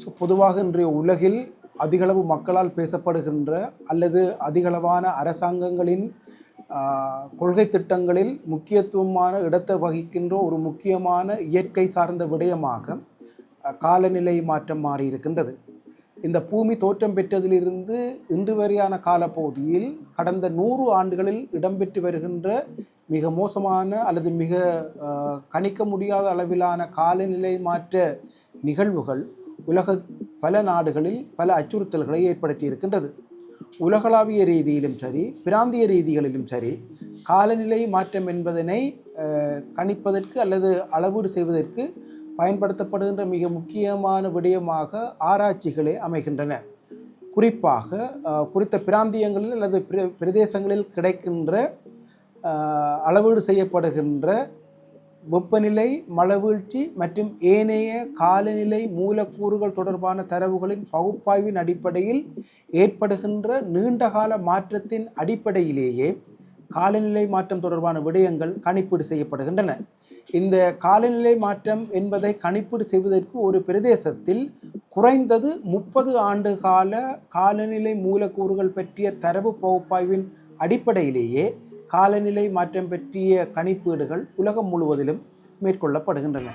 So பொதுவாக இன்றைய உலகில் அதிகளவு மக்களால் பேசப்படுகின்ற அல்லது அதிகளவான அரசாங்கங்களின் கொள்கை திட்டங்களில் முக்கியத்துவமான இடத்தை வகிக்கின்ற ஒரு முக்கியமான இயற்கை சார்ந்த விடயமாக காலநிலை மாற்றம் மாறியிருக்கின்றது. இந்த பூமி தோற்றம் பெற்றதிலிருந்து இன்று வரையான காலப்பகுதியில் கடந்த நூறு ஆண்டுகளில் இடம்பெற்று வருகின்ற மிக மோசமான அல்லது மிக கணிக்க முடியாத அளவிலான காலநிலை மாற்ற நிகழ்வுகள் உலக பல நாடுகளில் பல அச்சுறுத்தல்களை ஏற்படுத்தி இருக்கின்றது உலகளாவிய ரீதியிலும் சரி பிராந்திய ரீதிகளிலும் சரி காலநிலை மாற்றம் என்பதனை கணிப்பதற்கு அல்லது அளவீடு செய்வதற்கு பயன்படுத்தப்படுகின்ற மிக முக்கியமான விடயமாக ஆராய்ச்சிகளே அமைகின்றன. குறிப்பாக குறித்த பிராந்தியங்களில் அல்லது பிர- பிரதேசங்களில் கிடைக்கின்ற அளவீடு செய்யப்படுகின்ற வெப்பநிலை மழவீழ்ச்சி மற்றும் ஏனைய காலநிலை மூலக்கூறுகள் தொடர்பான தரவுகளின் பகுப்பாய்வின் அடிப்படையில் ஏற்படுகின்ற நீண்டகால மாற்றத்தின் அடிப்படையிலேயே காலநிலை மாற்றம் தொடர்பான விடயங்கள் கணிப்பீடு செய்யப்படுகின்றன. இந்த காலநிலை மாற்றம் என்பதை கணிப்பீடு செய்வதற்கு ஒரு பிரதேசத்தில் குறைந்தது முப்பது ஆண்டு கால காலநிலை மூலக்கூறுகள் பற்றிய தரவு பகுப்பாய்வின் அடிப்படையிலேயே காலநிலை மாற்றம் பற்றிய கணிப்பீடுகள் உலகம் முழுவதிலும் மேற்கொள்ளப்படுகின்றன.